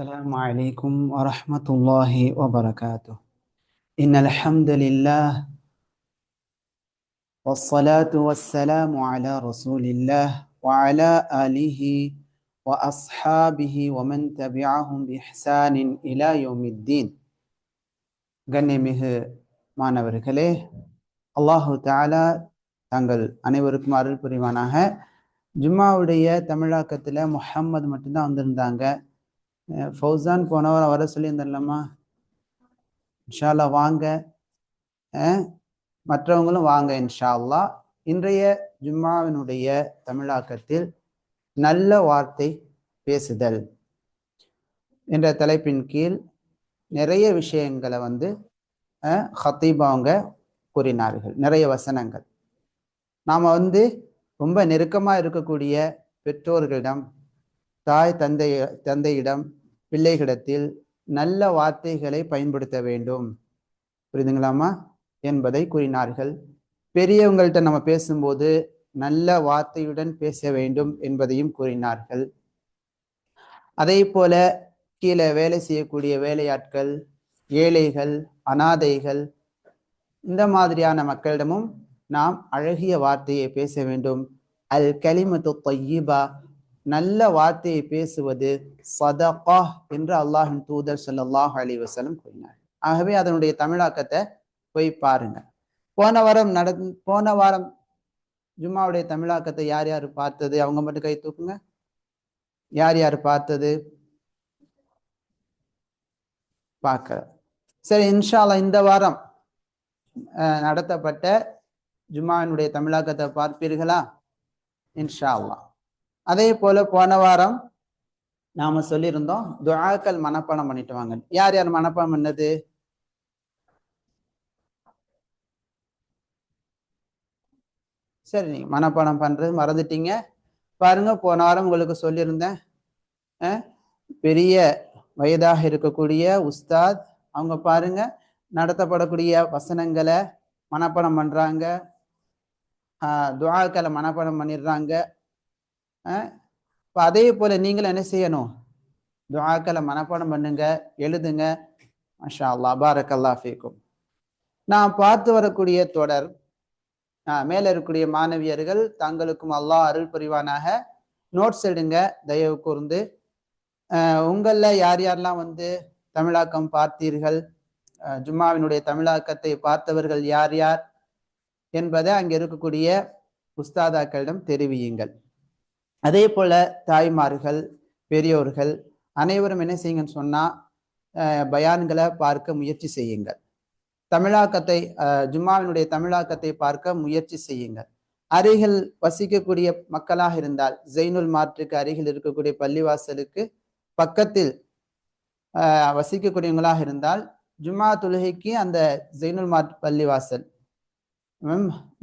السلام عليكم ورحمة الله وبركاته إن الحمد لله والصلاة والسلام على رسول الله وعلى آله وأصحابه ومن تبعهم بإحسان إلى يوم الدين கண்ணியமிகு மாணவர்களே அல்லாஹு தாலா தங்கள் அனைவருக்கும் அருள் புரிவானாக ஜும்மாவுடைய தமிழாக்கத்துல முஹம்மது மட்டும்தான் வந்திருந்தாங்க அஹ் ஃபௌசான் போனவர் வர சொல்லியிருந்தர்லாமா இன்ஷால்லா வாங்க. மற்றவங்களும் வாங்க இன்ஷா இன்றைய ஜும்மாவினுடைய தமிழாக்கத்தில் நல்ல வார்த்தை பேசுதல் என்ற தலைப்பின் கீழ் நிறைய விஷயங்களை வந்து ஹத்தீபாங்க ஹத்தீப் அவங்க கூறினார்கள். நிறைய வசனங்கள். நாம் வந்து ரொம்ப நெருக்கமாக இருக்கக்கூடிய பெற்றோர்களிடம் தாய் தந்தை தந்தையிடம் பிள்ளைகளிடத்தில் நல்ல வார்த்தைகளை பயன்படுத்த வேண்டும். புரியுதுங்களாமா என்பதை கூறினார்கள். பெரியவங்கள்ட்ட நம்ம பேசும்போது நல்ல வார்த்தையுடன் பேச வேண்டும் என்பதையும் கூறினார்கள். அதே போல கீழே வேலை செய்யக்கூடிய வேலையாட்கள் ஏழைகள் அனாதைகள் இந்த மாதிரியான மக்களிடமும் நாம் அழகிய வார்த்தையை பேச வேண்டும். அல் கலிமத்து தொய்யிபா நல்ல வார்த்தையை பேசுவது சதகா என்று அல்லாஹின் தூதர் ஸல்லல்லாஹு அலி வசலம் கூறினார். ஆகவே அதனுடைய தமிழாக்கத்தை போய் பாருங்க. போன வாரம் நட போன வாரம் ஜும்மாவுடைய தமிழாக்கத்தை யார் யார் பார்த்தது? அவங்க மட்டும் கை தூக்குங்க. யார் யார் பார்த்தது? பார்க்கல சரி இன்ஷா அல்லாஹ் இந்த வாரம் நடத்தப்பட்ட ஜும்மாவினுடைய தமிழாக்கத்தை பார்ப்பீர்களா? இன்ஷா அல்லாஹ் அதே போல போன வாரம் நாம சொல்லியிருந்தோம் துஆக்கள் மனப்பாடம் பண்ணிட்டு வாங்க. யார் யார் மனப்பாடம் பண்ணது? சரி நீங்க மனப்பாடம் பண்றது மறந்துட்டீங்க. பாருங்க போன வாரம் உங்களுக்கு சொல்லியிருந்தேன் பெரிய வயதாக இருக்கக்கூடிய உஸ்தாத் அவங்க பாருங்க நடத்தப்படக்கூடிய வசனங்களை மனப்பாடம் பண்றாங்க துவாக்களை துஆக்களை மனப்பாடம் பண்ணிடுறாங்க. இப்போ அதே போல் நீங்களும் என்ன செய்யணும்? துவாக்களை மனப்பாடம் பண்ணுங்க எழுதுங்க. மஷா அல்லாஹ் பாரக்கல்லா ஃபீக்கும். நான் பார்த்து வரக்கூடிய தொடர் மேலே இருக்கக்கூடிய மாணவியர்கள் தங்களுக்கும் அல்லாஹ் அருள் புரிவானாக. நோட்ஸ் எடுங்க தயவு கூர்ந்து. உங்களில் யார் யாரெல்லாம் வந்து தமிழாக்கம் பார்த்தீர்கள்? ஜும்மாவினுடைய தமிழாக்கத்தை பார்த்தவர்கள் யார் யார்? என்பதை அங்கே இருக்கக்கூடிய உஸ்தாதாக்களிடம் தெரிவியுங்கள். அதே போல் தாய்மார்கள் பெரியோர்கள் அனைவரும் என்ன செய்யுங்கன்னு சொன்னால் பயான்களை பார்க்க முயற்சி செய்யுங்கள். தமிழாக்கத்தை ஜும்மாவினுடைய தமிழாக்கத்தை பார்க்க முயற்சி செய்யுங்கள். அருகில் வசிக்கக்கூடிய மக்களாக இருந்தால் ஜெயினுல் மாற்றுக்கு அருகில் இருக்கக்கூடிய பள்ளிவாசலுக்கு பக்கத்தில் வசிக்கக்கூடியவங்களாக இருந்தால் ஜும்மா தொழுகைக்கு அந்த ஜெயினுல் மார்ட் பள்ளிவாசல்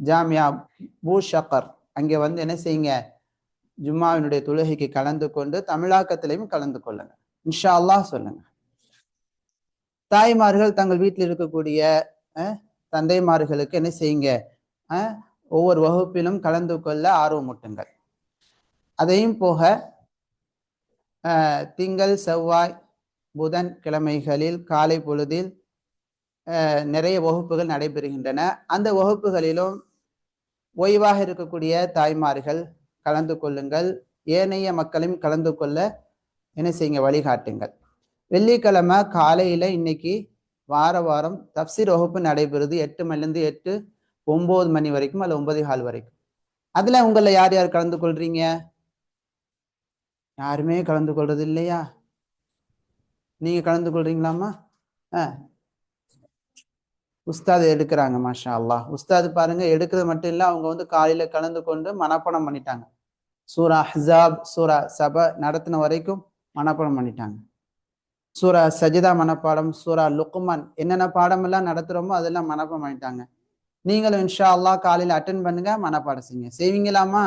ஜாமியா பூ ஷக்கர் அங்கே வந்து என்ன செய்யுங்க ஜும்மாவினுடைய தொழுகைக்கு கலந்து கொண்டு தமிழாக்கத்திலையும் கலந்து கொள்ளுங்க. இன்ஷா அல்லாஹ் சொல்லுங்க. தாய்மார்கள் தங்கள் வீட்டில் இருக்கக்கூடிய தந்தைமார்களுக்கு என்ன செய்யுங்க? ஒவ்வொரு வகுப்பிலும் கலந்து கொள்ள ஆர்வமூட்டுங்கள் அதையும் போக திங்கள் செவ்வாய் புதன் கிழமைகளில் காலை பொழுதில் நிறைய வகுப்புகள் நடைபெறுகின்றன. அந்த வகுப்புகளிலும் ஓய்வாக இருக்கக்கூடிய தாய்மார்கள் கலந்து கொள்ளுங்கள். ஏனைய மக்களையும் கலந்து கொள்ள என்ன செய்யுங்க? வழிகாட்டுங்கள். வெள்ளிக்கிழமை காலையில இன்னைக்கு வார வாரம் தப்சீர் வகுப்பு நடைபெறுது. எட்டு மணிலேருந்து எட்டு ஒன்பது மணி வரைக்கும் அல்ல ஒன்பதே கால் வரைக்கும். அதுல உங்களை யார் யார் கலந்து கொள்றீங்க? யாருமே கலந்து கொள்றது இல்லையா? நீங்க கலந்து கொள்றீங்களாமா ஆ. உஸ்தாது எடுக்கிறாங்க மாஷா அல்லாஹ். உஸ்தாது பாருங்க எடுக்கிறது மட்டும் இல்ல அவங்க வந்து காலையில கலந்து கொண்டு மனப்பாடம் பண்ணிட்டாங்க. சூரா ஹிசாப் சூரா சபை நடத்தின வரைக்கும் மனப்பாடம் பண்ணிட்டாங்க. சூரா சஜிதா மனப்பாடம் சூரா லுக்குமான் என்னென்ன பாடம் எல்லாம் அதெல்லாம் மனப்பாடம் பண்ணிட்டாங்க. நீங்களும் இன்ஷா அல்லாஹ் காலையில் அட்டன் பண்ணுங்க மனப்பாடம் செய்யுங்க. செய்வீங்களாமா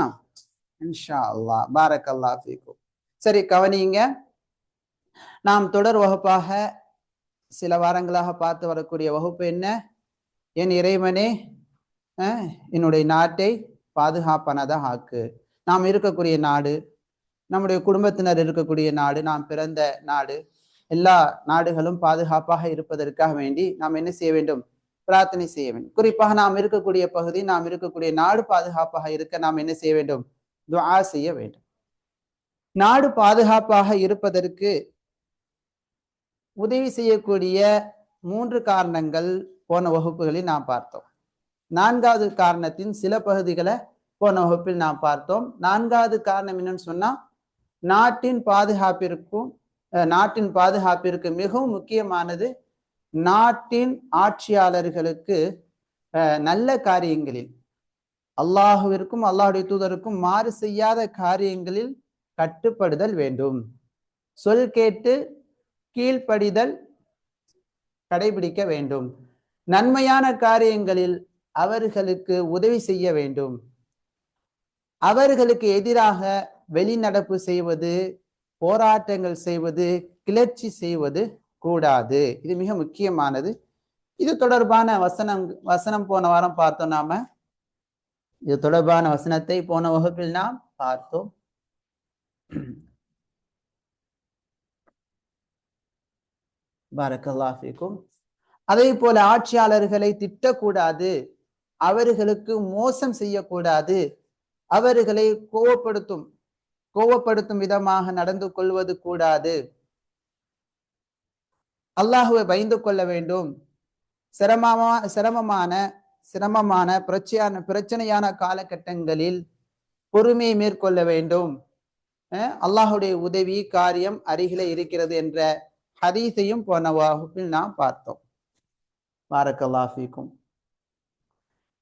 இன்ஷா அல்லாஹ். பாரக் அல்லாஹ் ஃபீக்கும். சரி கவனிங்க நாம் தொடர் வகுப்பாக சில வாரங்களாக பார்த்து வரக்கூடிய வகுப்பு என்ன? என் இறைவனே என்னுடைய நாட்டை பாதுகாப்பானதாக ஆக்கு. நாம் இருக்கக்கூடிய நாடு நம்முடைய குடும்பத்தினர் இருக்கக்கூடிய நாடு நாம் பிறந்த நாடு எல்லா நாடுகளும் பாதுகாப்பாக இருப்பதற்காக வேண்டி நாம் என்ன செய்ய வேண்டும்? பிரார்த்தனை செய்ய வேண்டும். குறிப்பாக நாம் இருக்கக்கூடிய பகுதி நாம் இருக்கக்கூடிய நாடு பாதுகாப்பாக இருக்க நாம் என்ன செய்ய வேண்டும்? துவா செய்ய வேண்டும். நாடு பாதுகாப்பாக இருப்பதற்கு உதவி செய்யக்கூடிய மூன்று காரணங்கள் போன வகுப்புகளில் நாம் பார்த்தோம். நான்காவது காரணத்தின் சில பகுதிகளை போன வகுப்பில் நாம் பார்த்தோம். நான்காவது காரணம் என்னன்னு சொன்னா நாட்டின் பாதுகாப்பிற்கும் நாட்டின் பாதுகாப்பிற்கு மிகவும் முக்கியமானது நாட்டின் ஆட்சியாளர்களுக்கு நல்ல காரியங்களில் அல்லாஹுவிற்கும் அல்லாஹுடைய தூதருக்கும் மாறு செய்யாத காரியங்களில் கட்டுப்படுதல் வேண்டும். சொல் கேட்டு கீழ்ப்படிதல் கடைபிடிக்க வேண்டும். நன்மையான காரியங்களில் அவர்களுக்கு உதவி செய்ய வேண்டும். அவர்களுக்கு எதிராக வெளிநடப்பு செய்வது போராட்டங்கள் செய்வது கிளர்ச்சி செய்வது கூடாது. இது மிக முக்கியமானது. இது தொடர்பான வசனம் வசனம் போன வாரம் பார்த்தோம் நாம. இது தொடர்பான வசனத்தை போன வகுப்பில் நாம் பார்த்தோம். பாரக்கல்லாஃபிக்கும் அதே போல ஆட்சியாளர்களை திட்டக்கூடாது. அவர்களுக்கு மோசம் செய்யக்கூடாது. அவர்களை கோவப்படுத்தும் கோவப்படுத்தும் விதமாக நடந்து கொள்வது கூடாது. அல்லாஹுவை பயந்து கொள்ள வேண்டும். சிரமமா சிரமமான சிரமமான பிரச்சனையான பிரச்சனையான காலகட்டங்களில் பொறுமையை மேற்கொள்ள வேண்டும். அல்லாஹுடைய உதவி காரியம் அருகிலே இருக்கிறது என்ற ஹதீஸையும் போன வகுப்பில் நாம் பார்த்தோம். பாரக்கல்லா ஃபீக்கும்.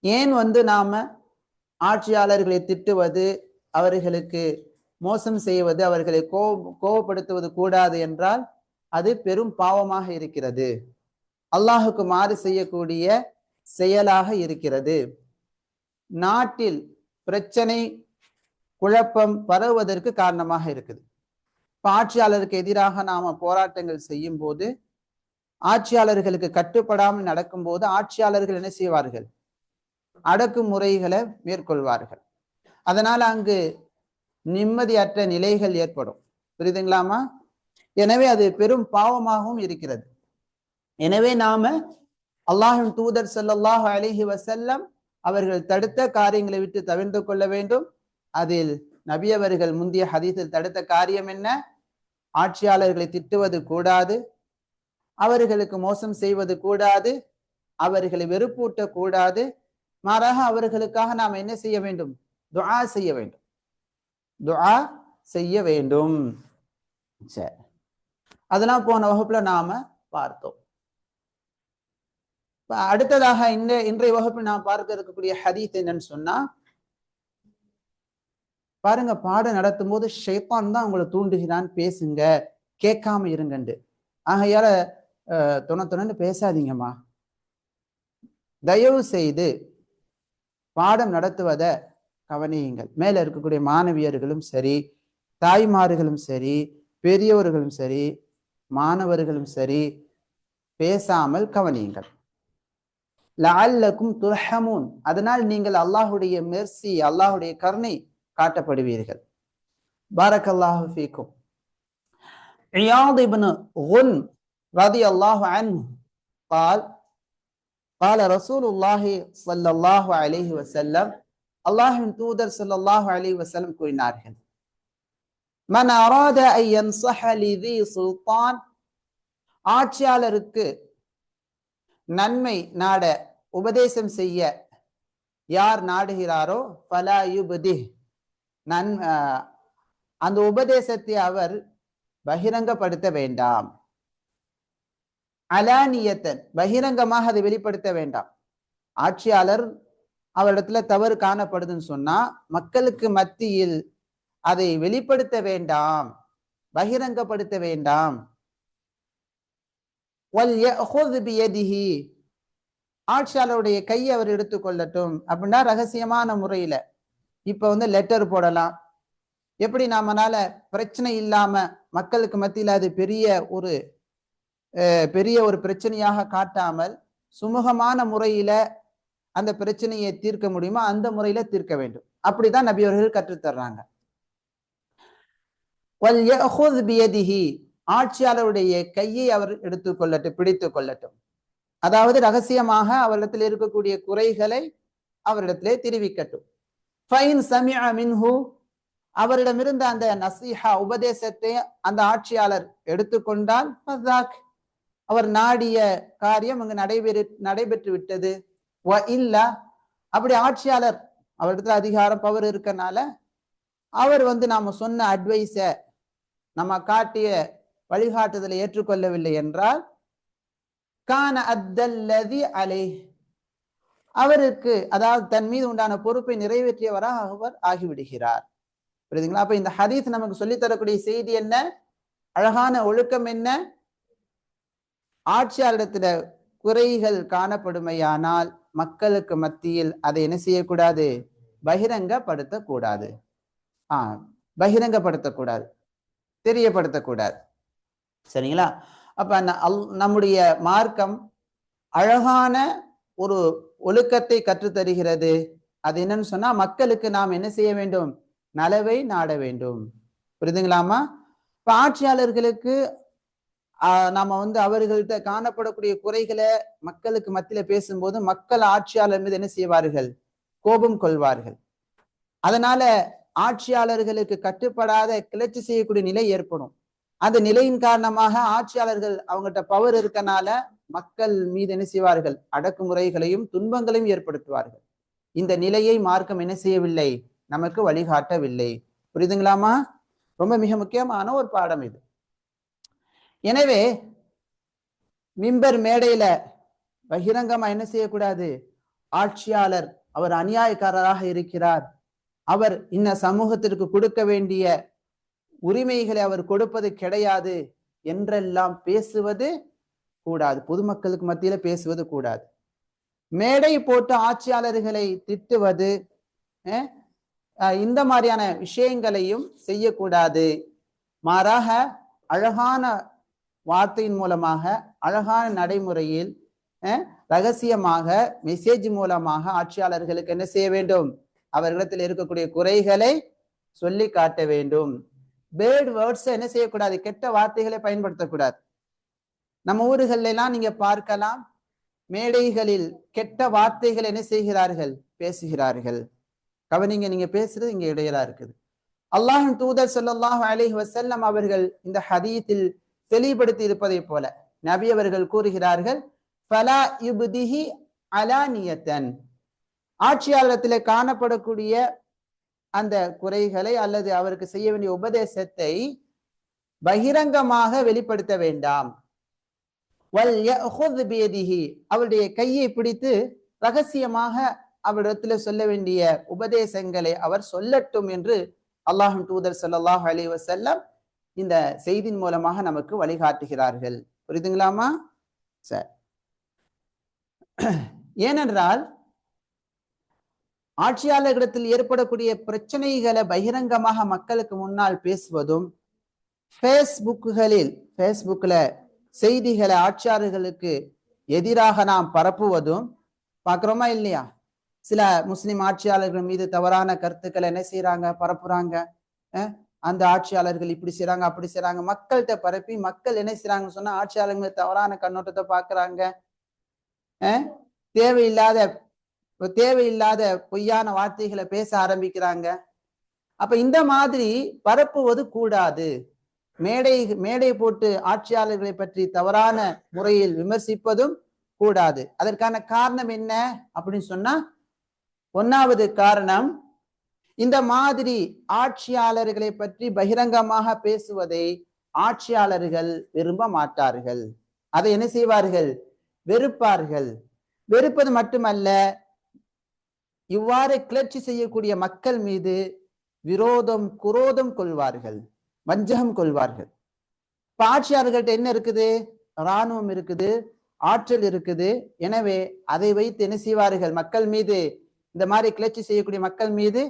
ஏன் வந்து நாம ஆட்சியாளர்களை திட்டுவது அவர்களுக்கு மோசம் செய்வது அவர்களை கோ கோபப்படுத்துவது கூடாது என்றால் அது பெரும் பாவமாக இருக்கிறது. அல்லாஹுக்கு மாறு செய்யக்கூடிய செயலாக இருக்கிறது. நாட்டில் பிரச்சனை குழப்பம் பரவுவதற்கு காரணமாக இருக்குது. இப்போ ஆட்சியாளருக்கு எதிராக நாம போராட்டங்கள் செய்யும் போது ஆட்சியாளர்களுக்கு கட்டுப்படாமல் நடக்கும்போது ஆட்சியாளர்கள் என்ன செய்வார்கள்? அடக்குமுறைகளை மேற்கொள்வார்கள். அதனால் அங்கு நிம்மதியற்ற நிலைகள் ஏற்படும். புரியுதுங்களாமா எனவே அது பெரும் பாவமாகவும் இருக்கிறது. எனவே நாம அல்லாஹின் தூதர் ஸல்லல்லாஹு அலைஹி வசல்லம் அவர்கள் தடுத்த காரியங்களை விட்டு தவிர்த்து கொள்ள வேண்டும். அதில் நபி அவர்கள் முந்தைய ஹதீஸில் தடுத்த காரியம் என்ன? ஆட்சியாளர்களை திட்டுவது கூடாது. அவர்களுக்கு மோசம் செய்வது கூடாது. அவர்களை வெறுப்பூட்ட கூடாது மாறாக அவர்களுக்காக நாம் என்ன செய்ய வேண்டும்? துஆ செய்ய வேண்டும். துஆ செய்ய வேண்டும். சரி அதெல்லாம் போன வகுப்புல நாம பார்த்தோம். அடுத்ததாக இந்த இன்றைய வகுப்பில் நாம் பார்க்க இருக்கக்கூடிய ஹதீஸ் என்னன்னு சொன்னா பாருங்க பாடம் நடத்தும் போது ஷைத்தான் தான் உங்களை தூண்டுகிறான் பேசுங்க கேட்காம இருங்கண்டு. ஆகையால அஹ், துணை துணைன்னு பேசாதீங்கம்மா. தயவு செய்து பாடம் நடத்துவத கவனியுங்கள் மேல இருக்கக்கூடிய மாணவியர்களும் சரி தாய்மார்களும் சரி பெரியவர்களும் சரி மாணவர்களும் சரி பேசாமல் கவனியுங்கள் லஅல்லக்கும் துர்ஹமூன் அதனால் நீங்கள் அல்லாஹுடைய மெர்சி அல்லாஹுடைய கருணை காட்டப்படுவீர்கள் பாரக்கல்லாஹு ஃபீக்கும் عياض بن غن رضي الله عنه قال பால ரசூல் உல்லாஹி சல்லாஹு அலிஹி வசல்லம் அல்லாஹின் தூதர் சல்லாஹு அலி வசல்லம் கூறினார்கள் மன் அராத ஐயன் சஹலிதி சுல்தான் ஆட்சியாளருக்கு நன்மை நாட உபதேசம் செய்ய யார் நாடுகிறாரோ பலாயுபதி நன் அந்த உபதேசத்தை அவர் பகிரங்கப்படுத்த வேண்டாம் அலானியத்தன் பகிரங்கமாக அதை வெளிப்படுத்த வேண்டாம். ஆட்சியாளர் அவரிடத்துல தவறு காணப்படுதுன்னு சொன்னா மக்களுக்கு மத்தியில் அதை வெளிப்படுத்த வேண்டாம் பகிரங்கப்படுத்த வேண்டாம். ஆட்சியாளருடைய கையை அவர் எடுத்துக்கொள்ளட்டும் அப்படின்னா ரகசியமான முறையில. இப்ப வந்து லெட்டர் போடலாம். எப்படி நாமனால பிரச்சனை இல்லாம மக்களுக்கு மத்தியில் அது பெரிய ஒரு பெரிய ஒரு பிரச்சனையாக காட்டாமல் சுமூகமான முறையில அந்த பிரச்சனையை தீர்க்க முடியுமோ அந்த முறையில தீர்க்க வேண்டும். அப்படிதான் நபியவர்கள் கற்றுத்தர்றாங்க. ஆட்சியாளருடைய கையை அவர் எடுத்துக்கொள்ளட்டும் பிடித்துக் கொள்ளட்டும். அதாவது ரகசியமாக அவரிடத்தில் இருக்கக்கூடிய குறைகளை அவரிடத்திலே தெரிவிக்கட்டும். ஃபைன் சமியா அந்த நசீஹா உபதேசத்தை அந்த ஆட்சியாளர் எடுத்துக்கொண்டால் அவர் நாடிய காரியம் அங்கு நடைபெறு நடைபெற்று விட்டது. இல்ல அப்படி ஆட்சியாளர் அவரிடத்துல அதிகாரம் பவர் இருக்கனால அவர் வந்து நாம சொன்ன அட்வைஸ நம்ம காட்டிய வழிகாட்டுதலை ஏற்றுக்கொள்ளவில்லை என்றால் கான அத்தல்லதி அலை. அவருக்கு அதாவது தன் மீது உண்டான பொறுப்பை நிறைவேற்றியவராக அவர் ஆகிவிடுகிறார். புரியுதுங்களா? அப்ப இந்த ஹதீஸ் நமக்கு சொல்லித் தரக்கூடிய செய்தி என்ன? அழகான ஒழுக்கம் என்ன? ஆட்சியாளரிடத்துல குறைகள் காணப்படுமையானால் மக்களுக்கு மத்தியில் அதை என்ன செய்யக்கூடாது? பகிரங்கப்படுத்தக்கூடாது. ஆஹ் பகிரங்கப்படுத்தக்கூடாது. தெரியப்படுத்தக்கூடாது. சரிங்களா? அப்ப ந- நம்முடைய மார்க்கம் அழகான ஒரு ஒழுக்கத்தை கற்றுத்தருகிறது. அது என்னன்னு சொன்னா மக்களுக்கு நாம் என்ன செய்ய வேண்டும்? நலவை நாட வேண்டும். புரிதுங்களாமா? இப்ப ஆட்சியாளர்களுக்கு நாம வந்து அவர்கள்ட்ட காணப்படக்கூடிய குறைகளை மக்களுக்கு மத்தியில பேசும்போது மக்கள் ஆட்சியாளர் மீது என்ன செய்வார்கள்? கோபம் கொள்வார்கள். அதனால ஆட்சியாளர்களுக்கு கட்டுப்படாத கிளர்ச்சி செய்யக்கூடிய நிலை ஏற்படும். அந்த நிலையின் காரணமாக ஆட்சியாளர்கள் அவங்ககிட்ட பவர் இருக்கனால மக்கள் மீது என்ன செய்வார்கள்? அடக்குமுறைகளையும் துன்பங்களையும் ஏற்படுத்துவார்கள். இந்த நிலையை மார்க்கம் என்ன செய்யவில்லை? நமக்கு வழிகாட்டவில்லை. புரியுதுங்களாமா ரொம்ப மிக முக்கியமான ஒரு பாடம் இது. எனவே மிம்பர் மேடையில பகிரங்கமா என்ன செய்யக்கூடாது? ஆட்சியாளர் அவர் அநியாயக்காரராக இருக்கிறார். அவர் இன்ன சமூகத்திற்கு கொடுக்க வேண்டிய உரிமைகளை அவர் கொடுப்பது கிடையாது என்றெல்லாம் பேசுவது கூடாது. பொதுமக்களுக்கு மத்தியில பேசுவது கூடாது. மேடை போட்டு ஆட்சியாளர்களை திட்டுவது இந்த மாதிரியான விஷயங்களையும் செய்யக்கூடாது. மாறாக அழகான வார்த்தையின் மூலமாக அழகான நடைமுறையில் அஹ், ரகசியமாக மெசேஜ் மூலமாக ஆட்சியாளர்களுக்கு என்ன செய்ய வேண்டும்? அவர்களிடத்தில் இருக்கக்கூடிய குறைகளை சொல்லி காட்ட வேண்டும். பேர்ட் வேர்ட்ஸ் என்ன செய்யக்கூடாது? கெட்ட வார்த்தைகளை பயன்படுத்தக்கூடாது. நம்ம ஊர்கள்ல எல்லாம் நீங்க பார்க்கலாம் மேடைகளில் கெட்ட வார்த்தைகள் என்ன செய்கிறார்கள்? பேசுகிறார்கள். கவனிங்க நீங்க பேசுறது இங்க இடையிலா இருக்குது. அல்லாஹின் தூதர் சொல்லாஹ் அலி வசல்லம் அவர்கள் இந்த ஹதீத்தில் தெளிவுபடுத்தி இருப்பதை போல நபி அவர்கள் கூறுகிறார்கள் பலா யுப்திஹி அலானியத்தன் ஆட்சியாளரத்தில் காணப்படக்கூடிய அந்த குறைகளை அல்லது அவருக்கு செய்ய வேண்டிய உபதேசத்தை பகிரங்கமாக வெளிப்படுத்த வேண்டாம். அவருடைய கையை பிடித்து ரகசியமாக அவரிடத்துல சொல்ல வேண்டிய உபதேசங்களை அவர் சொல்லட்டும் என்று அல்லாஹும் தூதர் சல்லாஹ் அலி வஸல்லம் இந்த செய்தியின் மூலமாக நமக்கு வழிகாட்டுகிறார்கள். புரியுதுங்களாமா சார். ஏனென்றால் ஆட்சியாளர்களிடத்தில் ஏற்படக்கூடிய பிரச்சனைகளை பகிரங்கமாக மக்களுக்கு முன்னால் பேசுவதும் ஃபேஸ்புக்குகளில் ஃபேஸ்புக்கில் செய்திகளை ஆட்சியாளர்களுக்கு எதிராக நாம் பரப்புவதும் பார்க்குறோமா இல்லையா? சில முஸ்லிம் ஆட்சியாளர்கள் மீது தவறான கருத்துக்களை என்ன செய்யறாங்க பரப்புறாங்க. அஹ் அந்த ஆட்சியாளர்கள் இப்படி செய்றாங்க அப்படி செய்றாங்க மக்கள்கிட்ட பரப்பி மக்கள் என்ன செய்றாங்கன்னு சொன்னா ஆட்சியாளர்கள் தவறான கண்ணோட்டத்தை பார்க்கறாங்க. அஹ் தேவையில்லாத தேவையில்லாத பொய்யான வார்த்தைகளை பேச ஆரம்பிக்கிறாங்க. அப்ப இந்த மாதிரி பரப்புவது கூடாது. மேடை மேடை போட்டு ஆட்சியாளர்களை பற்றி தவறான முறையில் விமர்சிப்பதும் கூடாது. அதற்கான காரணம் என்ன அப்படின்னு சொன்னா ஒன்னாவது காரணம் இந்த மாதிரி ஆட்சியாளர்களை பற்றி பகிரங்கமாக பேசுவதை ஆட்சியாளர்கள் விரும்ப மாட்டார்கள். அதை என்ன செய்வார்கள்? வெறுப்பார்கள். வெறுப்பது மட்டுமல்ல இவ்வாறு கிளர்ச்சி செய்யக்கூடிய மக்கள் மீது விரோதம் குரோதம் கொள்வார்கள் வஞ்சகம் கொள்வார்கள். இப்ப ஆட்சியாளர்கள்ட்ட என்ன இருக்குது? இராணுவம் இருக்குது ஆற்றல் இருக்குது. எனவே அதை வைத்து என்ன செய்வார்கள்? மக்கள் மீது இந்த மாதிரி கிளர்ச்சி செய்யக்கூடிய மக்கள் மீது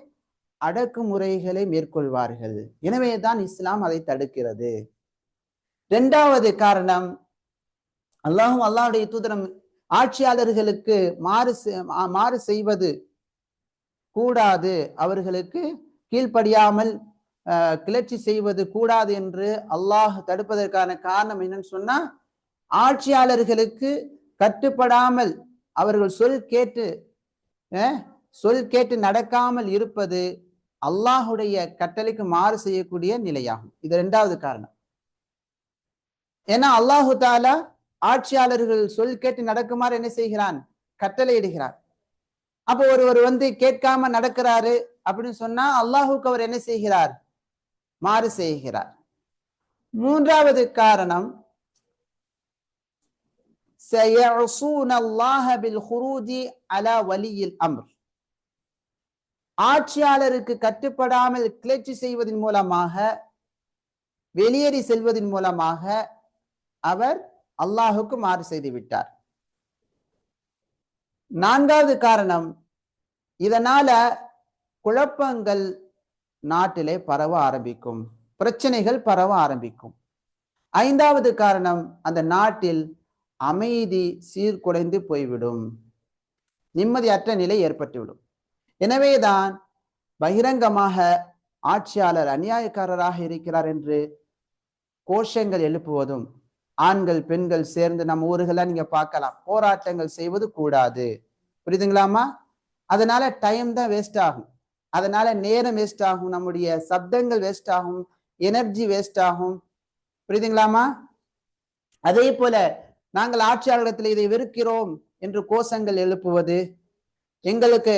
அடக்குமுறைகளை மேற்கொள்வார்கள். எனவே தான் இஸ்லாம் அதை தடுக்கிறது. இரண்டாவது காரணம் அல்லாஹும் அல்லாஹுடைய தூதரம் ஆட்சியாளர்களுக்கு மாறு மாறு செய்வது கூடாது. அவர்களுக்கு கீழ்ப்படியாமல் கிளர்ச்சி செய்வது கூடாது என்று அல்லாஹ் தடுப்பதற்கான காரணம் என்னன்னு சொன்னா ஆட்சியாளர்களுக்கு கட்டுப்படாமல் அவர்கள் சொல் கேட்டு சொல் கேட்டு நடக்காமல் இருப்பது அல்லாஹுடைய கட்டளைக்கு மாறு செய்யக்கூடிய நிலையாகும். இது ரெண்டாவது காரணம். ஏன்னா அல்லாஹு தாலா ஆட்சியாளர்கள் சொல் கேட்டு நடக்குமாறு என்ன செய்கிறான்? கட்டளையிடுகிறார் அப்போ ஒருவர் வந்து கேட்காம நடக்கிறாரு அப்படின்னு சொன்னா அல்லாஹுக்கு அவர் என்ன செய்கிறார்? மாறு செய்கிறார். மூன்றாவது காரணம் அலா வலியில் அம்ர். ஆட்சியாளருக்கு கட்டுப்படாமல் கிளர்ச்சி செய்வதன் மூலமாக வெளியேறி செல்வதன் மூலமாக அவர் அல்லாஹுக்கு மாறு செய்து விட்டார். நான்காவது காரணம் இதனால குழப்பங்கள் நாட்டிலே பரவ ஆரம்பிக்கும் பிரச்சனைகள் பரவ ஆரம்பிக்கும். ஐந்தாவது காரணம் அந்த நாட்டில் அமைதி சீர்குலைந்து போய்விடும் நிம்மதியற்ற நிலை ஏற்பட்டுவிடும். எனவேதான் பகிரங்கமாக ஆட்சியாளர் அநியாயக்காரராக இருக்கிறார் என்று கோஷங்கள் எழுப்புவதும் ஆண்கள் பெண்கள் சேர்ந்து நம்ம ஊர்கள நீங்க பார்க்கலாம் போராட்டங்கள் செய்வது கூடாது. புரியுதுங்களாமா அதனால டைம் தான் வேஸ்ட் ஆகும். அதனால நேரம் வேஸ்ட் ஆகும். நம்முடைய சப்தங்கள் வேஸ்ட் ஆகும். எனர்ஜி வேஸ்ட் ஆகும். புரியுதுங்களாமா அதே போல நாங்கள் ஆட்சியாளரிடத்தில் இதை வெறுக்கிறோம் என்று கோஷங்கள் எழுப்புவது எங்களுக்கு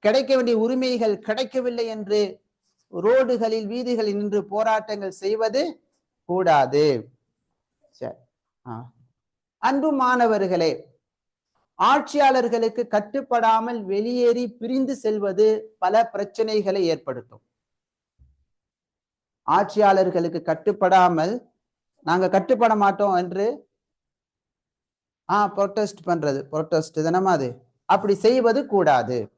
கிடைக்க வேண்டிய உரிமைகள் கிடைக்கவில்லை என்று ரோடுகளில் வீதிகளில் நின்று போராட்டங்கள் செய்வது கூடாது. ஆ. அன்பு மாணவர்களே ஆட்சியாளர்களுக்கு கட்டுப்படாமல் வெளியேறி பிரிந்து செல்வது பல பிரச்சனைகளை ஏற்படுத்தும். ஆட்சியாளர்களுக்கு கட்டுப்படாமல் நாங்க கட்டுப்பட மாட்டோம் என்று ஆ ப்ரொட்டஸ்ட் பண்றது ப்ரொட்டஸ்ட் தானமா அது? அப்படி செய்வது கூடாது.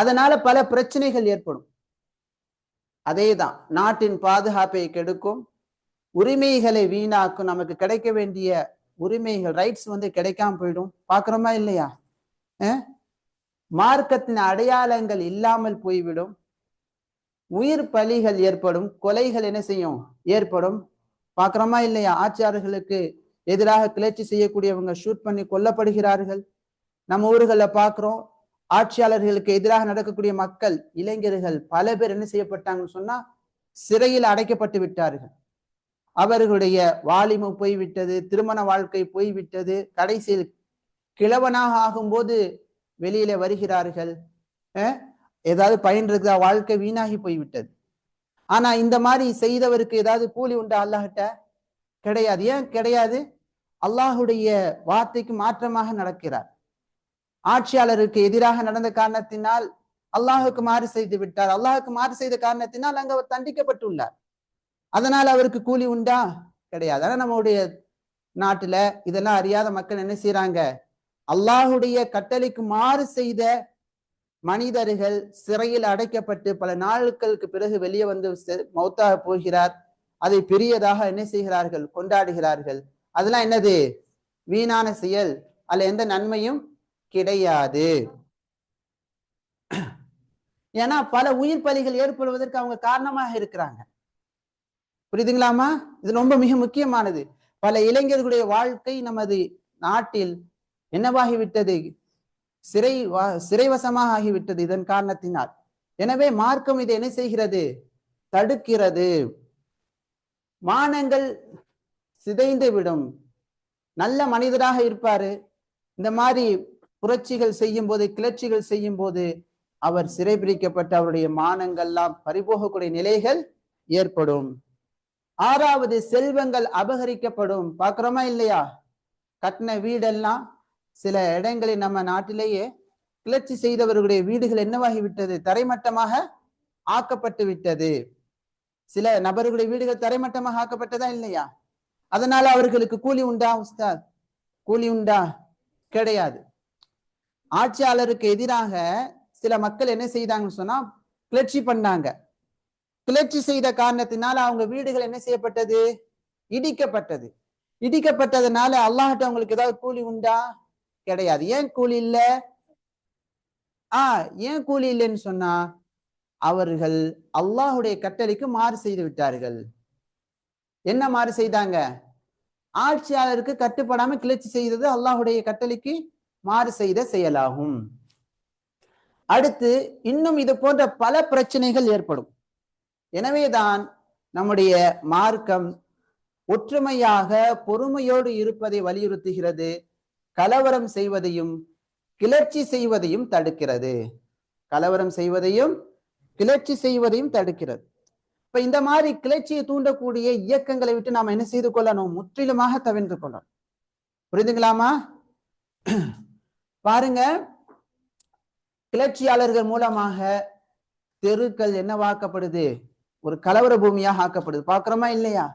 அதனால பல பிரச்சனைகள் ஏற்படும். அதேதான் நாட்டின் பாதுகாப்பை கெடுக்கும் உரிமைகளை வீணாக்கும் நமக்கு கிடைக்க வேண்டிய உரிமைகள் ரைட்ஸ் வந்து கிடைக்காம போயிடும். பாக்குறோமா இல்லையா? மார்க்கத்தின் அடையாளங்கள் இல்லாமல் போய்விடும். உயிர் பலிகள் ஏற்படும் கொலைகள் என்ன செய்யும்? ஏற்படும். பாக்குறோமா இல்லையா? ஆட்சியாளர்களுக்கு எதிராக கிளர்ச்சி செய்யக்கூடியவங்க ஷூட் பண்ணி கொல்லப்படுகிறார்கள். நம்ம ஊர்களில் பார்க்குறோம் ஆட்சியாளர்களுக்கு எதிராக நடக்கக்கூடிய மக்கள் இளைஞர்கள் பல பேர் என்ன செய்யப்பட்டாங்கன்னு சொன்னா சிறையில் அடைக்கப்பட்டு விட்டார்கள். அவர்களுடைய வாலிமம் போய்விட்டது திருமண வாழ்க்கை போய்விட்டது கடைசியில் கிழவனாக ஆகும்போது வெளியில வருகிறார்கள். ஏதாவது பயன் இருக்குதா? வாழ்க்கை வீணாகி போய்விட்டது. ஆனா இந்த மாதிரி செய்தவருக்கு ஏதாவது கூலி உண்டா அல்லாஹிட்ட கிடையாது. ஏன் கிடையாது? அல்லாஹுடைய வார்த்தைக்கு மாற்றமாக நடக்கிறார். ஆட்சியாளருக்கு எதிராக நடந்த காரணத்தினால் அல்லாஹுக்கு மாறு செய்து விட்டார். அல்லாஹுக்கு மாறு செய்த காரணத்தினால் அங்க அவர் தண்டிக்கப்பட்டுள்ளார். அதனால் அவருக்கு கூலி உண்டா? கிடையாது. ஆனா நம்முடைய நாட்டுல இதெல்லாம் அறியாத மக்கள் என்ன செய்யறாங்க அல்லாஹுடைய கட்டளைக்கு மாறு செய்த மனிதர்கள் சிறையில் அடைக்கப்பட்டு பல நாட்களுக்கு பிறகு வெளியே வந்து செ- மௌத்தாக போகிறார். அதை பெரியதாக என்ன செய்கிறார்கள்? கொண்டாடுகிறார்கள். அதெல்லாம் என்னது? வீணான செயல். அதுல எந்த நன்மையும் கிடையாது. ஏன்னா பல உயிர் பலிகள் ஏற்படுவதற்கு அவங்க காரணமாக இருக்கிறாங்க. புரியுதுங்களாமா இது ரொம்ப மிக முக்கியமானது. பல இளைஞர்களுடைய வாழ்க்கை நமது நாட்டில் என்னவாகிவிட்டது? சிறை சிறைவசமாக ஆகிவிட்டது இதன் காரணத்தினால். எனவே மார்க்கம் இதை என்ன செய்கிறது? தடுக்கிறது. மானங்கள் சிதைந்து விடும் நல்ல மனிதராக இருப்பாரு. இந்த மாதிரி புரட்சிகள் செய்யும் போது கிளர்ச்சிகள் செய்யும் போது அவர் சிறைபிடிக்கப்பட்ட அவருடைய மானங்கள்லாம் பறிபோகக்கூடிய நிலைகள் ஏற்படும். ஆறாவது செல்வங்கள் அபகரிக்கப்படும். பாக்குறோமா இல்லையா? கட்டின வீடெல்லாம் சில இடங்களில் நம்ம நாட்டிலேயே கிளர்ச்சி செய்தவர்களுடைய வீடுகள் என்னவாகிவிட்டது? தரைமட்டமாக ஆக்கப்பட்டு விட்டது. சில நபர்களுடைய வீடுகள் தரைமட்டமாக ஆக்கப்பட்டதா இல்லையா? அதனால அவர்களுக்கு கூலி உண்டா உஸ்தாத்? கூலி உண்டா? கிடையாது. ஆட்சியாளருக்கு எதிராக சில மக்கள் என்ன செய்தாங்கன்னு சொன்னா கிளர்ச்சி பண்ணாங்க. கிளர்ச்சி செய்த காரணத்தினால அவங்க வீடுகள் என்ன செய்யப்பட்டது? இடிக்கப்பட்டது. இடிக்கப்பட்டதுனால அல்லாஹிட்ட அவங்களுக்கு ஏதாவது கூலி உண்டா? கிடையாது. ஏன் கூலி இல்ல? ஆ ஏன் கூலி இல்லைன்னு சொன்னா அவர்கள் அல்லாஹுடைய கட்டளைக்கு மாறு செய்து விட்டார்கள். என்ன மாறு செய்தாங்க? ஆட்சியாளருக்கு கட்டுப்படாம கிளர்ச்சி செய்தது அல்லாஹுடைய கட்டளைக்கு மாறு செய்த செயலாகும். அடுத்து இன்னும் இது போன்ற பல பிரச்சனைகள் ஏற்படும். எனவேதான் நம்முடைய மார்க்கம் ஒற்றுமையாக பொறுமையோடு இருப்பதை வலியுறுத்துகிறது கலவரம் செய்வதையும் கிளர்ச்சி செய்வதையும் தடுக்கிறது. கலவரம் செய்வதையும் கிளர்ச்சி செய்வதையும் தடுக்கிறது. இப்ப இந்த மாதிரி கிளர்ச்சியை தூண்டக்கூடிய இயக்கங்களை விட்டு நாம் என்ன செய்து கொள்ளணும்? முற்றிலுமாக தவிர்த்து கொள்ளணும். புரிந்துங்களாமா பாருங்க. கிளர்ச்சியாளர்கள் மூலமாக தெருக்கள் என்னவாக்கப்படுது? ஒரு கலவர பூமியாக ஆக்கப்படுது. பாக்குறோமா இல்லையா?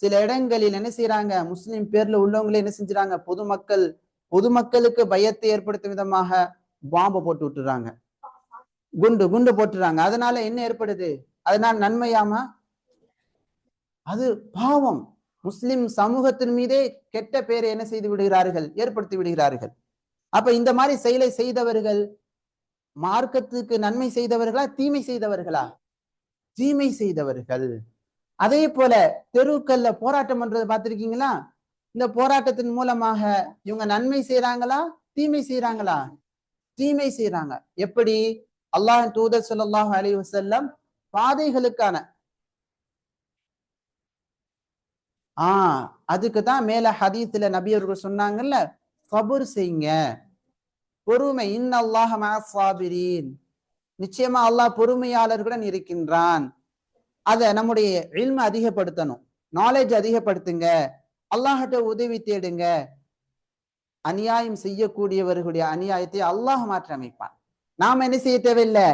சில இடங்களில் என்ன செய்யறாங்க முஸ்லிம் பேர்ல உள்ளவங்களே என்ன செஞ்சாங்க பொதுமக்கள் பொதுமக்களுக்கு பயத்தை ஏற்படுத்தும் விதமாக பாம்பை போட்டு விட்டுறாங்க. குண்டு குண்டு போட்டுறாங்க. அதனால என்ன ஏற்படுது? அதனால நன்மையாமா? அது பாவம். முஸ்லிம் சமூகத்தின் மீதே கெட்ட பேரை என்ன செய்து விடுகிறார்கள்? ஏற்படுத்தி விடுகிறார்கள். அப்ப இந்த மாதிரி செயலை செய்தவர்கள் மார்க்கத்துக்கு நன்மை செய்தவர்களா தீமை செய்தவர்களா? தீமை செய்தவர்கள். அதே போல தெருக்கல்ல போராட்டம் பண்றதை பார்த்திருக்கீங்களா? இந்த போராட்டத்தின் மூலமாக இவங்க நன்மை செய்யறாங்களா தீமை செய்யறாங்களா தீமை செய்யறாங்க எப்படி? அல்லாஹ் தூதர் சொல்லாஹ் அலி வசல்லம் பாதைகளுக்கான. ஆஹ் அதுக்கு தான் மேல ஹதீஸ்ல நபி அவர்கள் சொன்னாங்கல்ல சபுர் செய்யுங்க. பொறுமை. இன்னல்லாஹ மஅஸ்ஸாபிரீன் நிச்சயமா அல்லாஹ் பொறுமையாளர்களுடன் இருக்கின்றான். அத நம்முடைய இல்ம அதிகப்படுத்தணும். நாலேஜ் அதிகப்படுத்துங்க. அல்லாஹ்கிட்ட உதவி தேடுங்க. அநியாயம் செய்யக்கூடியவர்களுடைய அநியாயத்தை அல்லாஹ் மாற்றி அமைப்பான் நாம என்ன செய்ய தேவையில்லை?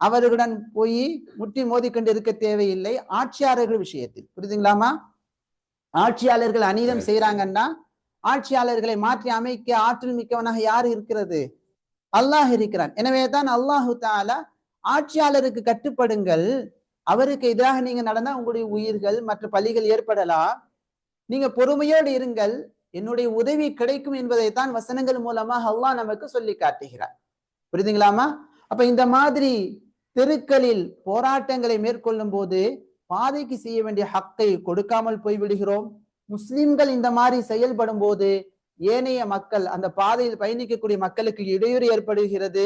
அவர்களுடன் போய் முட்டி மோதிக்கொண்டு இருக்க தேவையில்லை. ஆட்சியாளர்கள் விஷயத்தில். புரியுதுங்களாமா ஆட்சியாளர்கள் அநீதம் செய்யறாங்கன்னா ஆட்சியாளர்களை மாற்றி அமைக்க ஆற்றல் மிக்கவனாக யார் இருக்கிறது? அல்லாஹ் இருக்கிறான். எனவே தான் அல்லாஹு தாலா ஆட்சியாளருக்கு கட்டுப்படுங்கள். அவருக்கு எதிராக நீங்க நடந்தா உங்களுடைய உயிர்கள் மற்ற பலிகள் ஏற்படலாம். நீங்க பொறுமையோடு இருங்கள். என்னுடைய உதவி கிடைக்கும் என்பதை தான் வசனங்கள் மூலமாக அல்லாஹ் நமக்கு சொல்லி காட்டுகிறார். புரியுதுங்களாமா அப்ப இந்த மாதிரி தெருக்களில் போராட்டங்களை மேற்கொள்ளும் போது பாதைக்கு செய்ய வேண்டிய ஹக்கை கொடுக்காமல் போய் விடுகிறோம் முஸ்லிம்கள் இந்த மாதிரி செயல்படும் போது ஏனைய மக்கள் அந்த பாதையில் பயணிக்கக்கூடிய மக்களுக்கு இடையூறு ஏற்படுகிறது.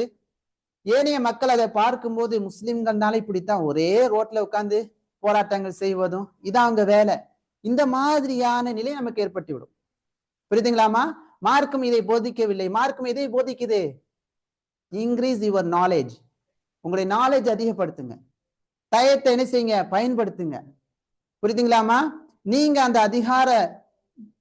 ஏனைய மக்கள் அதை பார்க்கும்போது முஸ்லிம்கள்னால இப்படித்தான் ஒரே ரோட்ல உட்கார்ந்து போராட்டங்கள் செய்வதும் இதான் அவங்க வேலை. இந்த மாதிரியான நிலை நமக்கு ஏற்பட்டு விடும் புரியுதுங்களாமா மார்க்கும் இதை போதிக்கவில்லை. மார்க்கும் இதை போதிக்குது? இன்க்ரீஸ் யுவர் நாலேஜ் உங்களுடைய நாலேஜ் அதிகப்படுத்துங்க. டயத்தை என்ன செய்யுங்க? பயன்படுத்துங்க. புரியுதுங்களாமா நீங்க அந்த அதிகார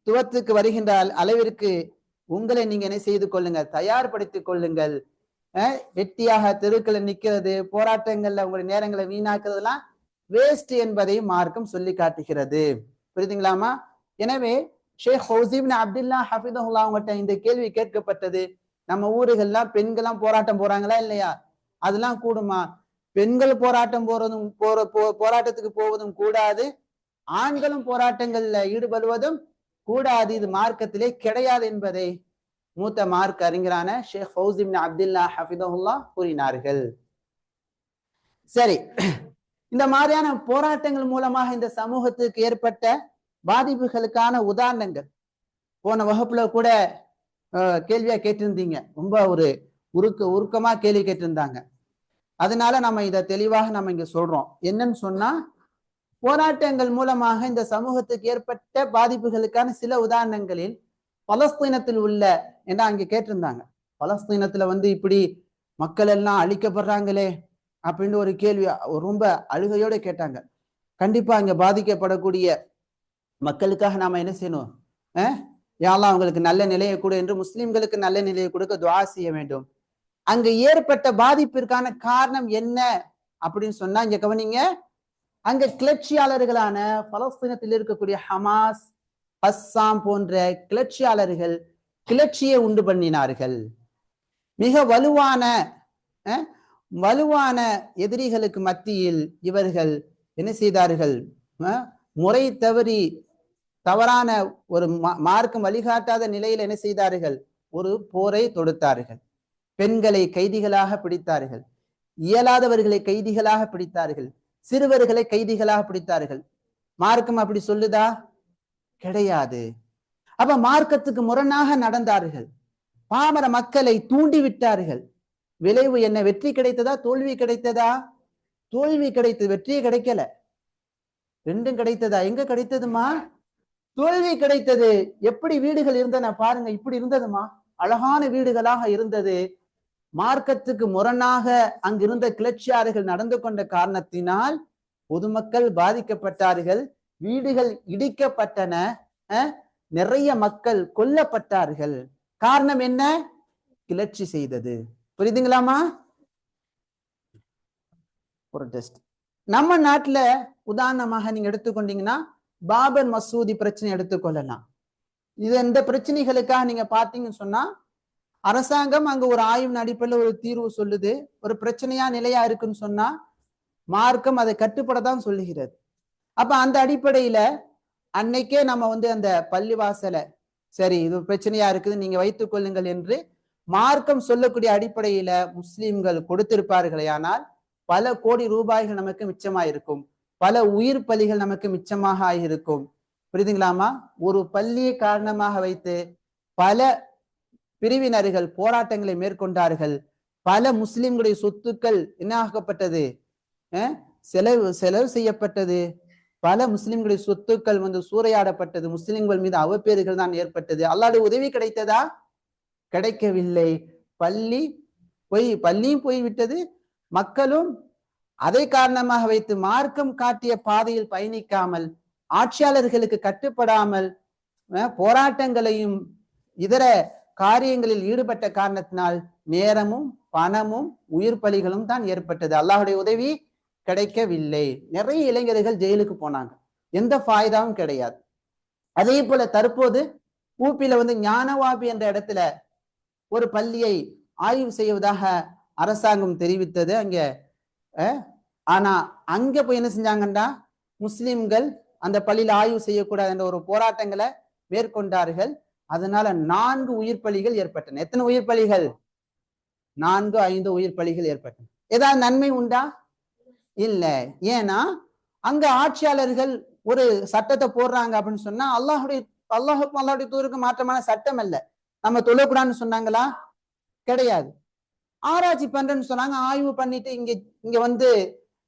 துவத்துக்கு வருகின்ற அளவிற்கு உங்களை நீங்க என்ன செய்து கொள்ளுங்க தயார்படுத்திக் கொள்ளுங்கள். அஹ் வெட்டியாக தெருக்களை நிக்கிறது போராட்டங்கள்ல உங்களுடைய நேரங்களை வீணாக்குறதுலாம் வேஸ்ட் என்பதை மார்க்கம் சொல்லி காட்டுகிறது. புரியுதுங்களாமா எனவே ஷேக் ஹவுசிபின் அப்துல்லா ஹபீதுல்லா அவங்ககிட்ட இந்த கேள்வி கேட்கப்பட்டது. நம்ம ஊர்கள்லாம் பெண்கள்லாம் போராட்டம் போறாங்களா இல்லையா? அதெல்லாம் கூடுமா? பெண்கள் போராட்டம் போறதும் போற போ- போராட்டத்துக்கு போவதும் கூடாது. ஆண்களும் போராட்டங்கள்ல ஈடுபடுவதும் கூடாது இது மார்க்கத்திலே கிடையாது என்பதை மூத்த மார்க் அறிஞரான ஷேக் ஃபௌசிபின் அப்துல்லா ஹஃபிதஹுல்லா கூறினார்கள். சரி இந்த மாதிரியான போராட்டங்கள் மூலமாக இந்த சமூகத்துக்கு ஏற்பட்ட பாதிப்புகளுக்கான உதாரணங்கள். போன வகுப்புல கூட கேள்வியா கேட்டிருந்தீங்க. ரொம்ப ஒரு உருக்க உருக்கமா கேள்வி கேட்டிருந்தாங்க. அதனால நம்ம இதை தெளிவாக நம்ம இங்க சொல்றோம். என்னன்னு சொன்னா போராட்டங்கள் மூலமாக இந்த சமூகத்துக்கு ஏற்பட்ட பாதிப்புகளுக்கான சில உதாரணங்களில் பலஸ்தீனத்தில் உள்ள என்ன அங்கே கேட்டிருந்தாங்க. பலஸ்தீனத்துல வந்து இப்படி மக்கள் எல்லாம் அழிக்கப்படுறாங்களே அப்படின்னு ஒரு கேள்வி ரொம்ப அழுகையோட கேட்டாங்க. கண்டிப்பா அங்க பாதிக்கப்படக்கூடிய மக்களுக்காக நாம என்ன செய்யணும்? யாரெல்லாம் அவங்களுக்கு நல்ல நிலையை கொடு என்று முஸ்லிம்களுக்கு நல்ல நிலையை கொடுக்க துவா செய்ய வேண்டும். அங்க ஏற்பட்ட பாதிப்பிற்கான காரணம் என்ன அப்படின்னு சொன்னா இங்க கவனிங்க. அங்க கிளர்ச்சியாளர்களான பலஸ்தீனத்தில் இருக்கக்கூடிய ஹமாஸ் அஸ்ஸாம் போன்ற கிளர்ச்சியாளர்கள் கிளர்ச்சியை உண்டு பண்ணினார்கள். மிக வலுவான வலுவான எதிரிகளுக்கு மத்தியில் இவர்கள் என்ன செய்தார்கள்? முறை தவறி தவறான ஒரு மா- மார்க்கம் வழிகாட்டாத நிலையில் என்ன செய்தார்கள்? ஒரு போரை தொடுத்தார்கள். பெண்களை கைதிகளாக பிடித்தார்கள். இயலாதவர்களை கைதிகளாக பிடித்தார்கள். சிறுவர்களை கைதிகளாக பிடித்தார்கள். மார்க்கம் அப்படி சொல்லுதா? கிடையாது. அப்ப மார்க்கத்துக்கு முரணாக நடந்தார்கள். பாமர மக்களை தூண்டி விட்டார்கள். விளைவு என்ன? வெற்றி கிடைத்ததா? தோல்வி கிடைத்ததா? தோல்வி கிடைத்தது வெற்றியே கிடைக்கல. ரெண்டும் கிடைத்ததா? எங்க கிடைத்ததுமா? தோல்வி கிடைத்தது. எப்படி வீடுகள் இருந்தன? பாருங்க இப்படி இருந்ததுமா? அழகான வீடுகளாக இருந்தது. மார்க்கத்துக்கு முரணாக அங்கிருந்த கிளர்ச்சியாளர்கள் நடந்து கொண்ட காரணத்தினால் பொதுமக்கள் பாதிக்கப்பட்டார்கள் வீடுகள் இடிக்கப்பட்டன அஹ், நிறைய மக்கள் கொல்லப்பட்டார்கள். காரணம் என்ன? கிளர்ச்சி செய்தது. புரியுதுங்களாமா டெஸ்ட். நம்ம நாட்டுல உதாரணமாக நீங்க எடுத்துக்கொண்டீங்கன்னா பாபர் மசூதி பிரச்சனை எடுத்துக்கொள்ளலாம். இது இந்த பிரச்சனைகளுக்காக நீங்க பாத்தீங்கன்னு சொன்னா அரசாங்கம் அங்க ஒரு ஆய்வின் அடிப்படையில் ஒரு தீர்வு சொல்லுது. ஒரு பிரச்சனையா நிலையா இருக்குன்னு சொன்னா மார்க்கம் அதை கட்டுப்படத்தான் சொல்லுகிறது. அப்ப அந்த அடிப்படையில அன்னைக்கே நம்ம வந்து அந்த பள்ளிவாசலை சரி இது பிரச்சனையா இருக்குது நீங்க வைத்துக் கொள்ளுங்கள் என்று மார்க்கம் சொல்லக்கூடிய அடிப்படையில முஸ்லிம்கள் கொடுத்திருப்பார்களே ஆனால் பல கோடி ரூபாய்கள் நமக்கு மிச்சமாயிருக்கும். பல உயிர் பலிகள் நமக்கு மிச்சமாக ஆகியிருக்கும் புரியுதுங்களாமா ஒரு பள்ளியை காரணமாக வைத்து பல பிரிவினர்கள் போராட்டங்களை மேற்கொண்டார்கள். பல முஸ்லிம்களுடைய சொத்துக்கள் என்ன ஆக்கப்பட்டது செலவு செலவு செய்யப்பட்டது. பல முஸ்லிம்களுடைய சொத்துக்கள் வந்து சூறையாடப்பட்டது. முஸ்லிம்கள் மீது அவப்பேறுகள் தான் ஏற்பட்டது. அல்லாடைய உதவி கிடைத்ததா? கிடைக்கவில்லை. பள்ளி போய் பள்ளியும் போய்விட்டது. மக்களும் அதை காரணமாக வைத்து மார்க்கம் காட்டிய பாதையில் பயணிக்காமல் ஆட்சியாளர்களுக்கு கட்டுப்படாமல் போராட்டங்களையும் இதர காரியங்களில் ஈடுபட்ட காரணத்தினால் நேரமும் பணமும் உயிர் பலிகளும் தான் ஏற்பட்டது. அல்லாஹுடைய உதவி கிடைக்கவில்லை. நிறைய இளைஞர்கள் ஜெயிலுக்கு போனாங்க. எந்த ஃபாய்தாவும் கிடையாது. அதே போல தற்போது ஊப்பில வந்து ஞானவாபி என்ற இடத்துல ஒரு பள்ளியை ஆய்வு செய்வதாக அரசாங்கம் தெரிவித்தது. அங்க ஆனா அங்க போய் என்ன செஞ்சாங்கன்னா முஸ்லிம்கள் அந்த பள்ளியில ஆய்வு செய்யக்கூடாது என்ற ஒரு போராட்டங்களை மேற்கொண்டார்கள். அதனால நான்கு உயிர் பலிகள் ஏற்பட்டன. எத்தனை உயிர் பலிகள் நான்கு ஐந்து உயிர் பலிகள் ஏற்பட்டன. ஏதாவது நன்மை உண்டா? இல்ல. ஏன்னா அங்க ஆட்சியாளர்கள் ஒரு சட்டத்தை போடுறாங்க அப்படின்னு சொன்னா அல்லாஹுடைய அல்லாஹுக்கும் அல்லாஹுடைய தூருக்கு மாற்றமான சட்டம் அல்ல. நம்ம தொழக்கூடாதுன்னு சொன்னாங்களா? கிடையாது. ஆராய்ச்சி பண்றேன்னு சொன்னாங்க ஆய்வு பண்ணிட்டு இங்க இங்க வந்து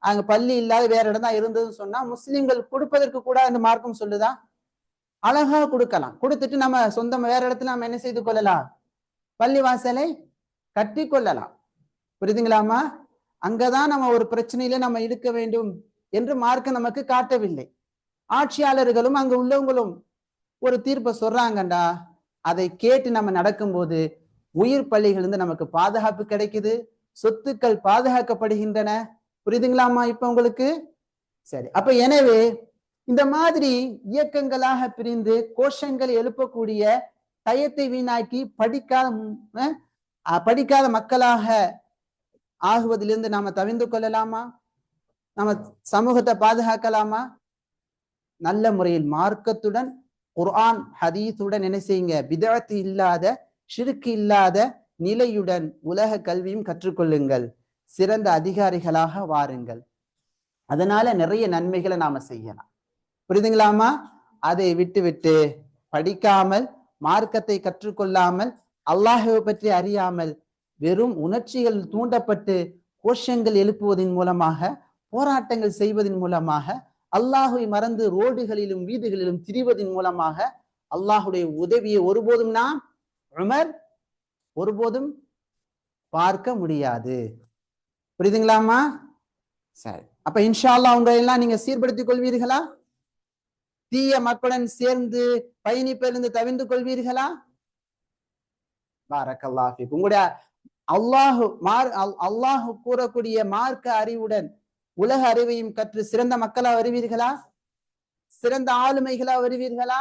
அங்க பள்ளி இல்லாத வேற இடம் தான் இருந்ததுன்னு சொன்னா முஸ்லிம்கள் கொடுப்பதற்கு கூட அந்த மார்க்கம் சொல்லுதா? அழகா கொடுக்கலாம். கொடுத்துட்டு நம்ம சொந்தம் வேற இடத்துல நம்ம என்ன செய்து கொள்ளலாம்? பள்ளி வாசலை கட்டி கொள்ளலாம். புரியுதுங்களாமா அங்கதான் நம்ம ஒரு பிரச்சனையில நம்ம இருக்க வேண்டும் என்று மார்க்க நமக்கு காட்டவில்லை. ஆட்சியாளர்களும் அங்க உள்ளவங்களும் ஒரு தீர்ப்பை சொல்றாங்கண்டா. அதை கேட்டு நம்ம நடக்கும்போது உயிர் பள்ளிகள் இருந்து நமக்கு பாதுகாப்பு கிடைக்குது. சொத்துக்கள் பாதுகாக்கப்படுகின்றன. புரியுதுங்களாமா இப்ப உங்களுக்கு? சரி. அப்ப எனவே இந்த மாதிரி இயக்கங்களாக பிரிந்து கோஷங்கள் எழுப்பக்கூடிய டயத்தை வீணாக்கி படிக்காத படிக்காத மக்களாக ஆகுவதிலிருந்து நாம தவிர்ந்து கொள்ளலாமா? நம்ம சமூகத்தை பாதுகாக்கலாமா? நல்ல முறையில் மார்க்கத்துடன் குர்ஆன் ஹதீத்துடன் என்ன செய்யுங்க? விதத்து இல்லாத ஷிருக்கு இல்லாத நிலையுடன் உலக கல்வியும் கற்றுக்கொள்ளுங்கள். சிறந்த அதிகாரிகளாக வாருங்கள். அதனால நிறைய நன்மைகளை நாம செய்யலாம். புரியுதுங்களாமா அதை விட்டு விட்டு படிக்காமல் மார்க்கத்தை கற்றுக்கொள்ளாமல் அல்லாஹுவை பற்றி அறியாமல் வெறும் உணர்ச்சிகள் தூண்டப்பட்டு கோஷங்கள் எழுப்புவதன் மூலமாக போராட்டங்கள் செய்வதன் மூலமாக அல்லாஹுவை மறந்து ரோடுகளிலும் வீடுகளிலும் திரிவதன் மூலமாக அல்லாஹுடைய உதவியை ஒருபோதும் நாம் உமர் ஒருபோதும் பார்க்க முடியாது. புரியுதுங்களாமா சரி. அப்ப இன்ஷா அல்லா உங்களை எல்லாம் நீங்க சீர்படுத்திக் கொள்வீர்களா? தீய மக்களுடன் சேர்ந்து பயணிப்பிலிருந்து தவிர்ந்து கொள்வீர்களா? பாரக்கல்லாஹ் உங்களுடைய அல்லாஹு மார் அல்லாஹு அல்லாஹ் கூறக்கூடிய மார்க்க அறிவுடன் உலக அறிவையும் கற்று சிறந்த மக்களா வருவீர்களா? சிறந்த ஆளுமைகளா வருவீர்களா?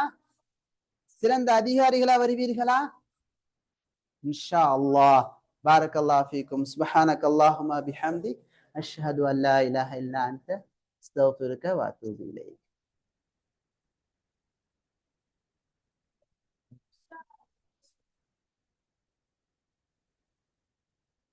சிறந்த அதிகாரிகளா வருவீர்களா? இன்ஷா அல்லாஹ். பாரக்கல்லாஹ் ஃபீக்கும். சுப்ஹானக அல்லாஹும்ம அஷ்ஹது அன் இலாஹ இல்லா அன்த. அஸ்தக்ஃபிருக வ இலைக்.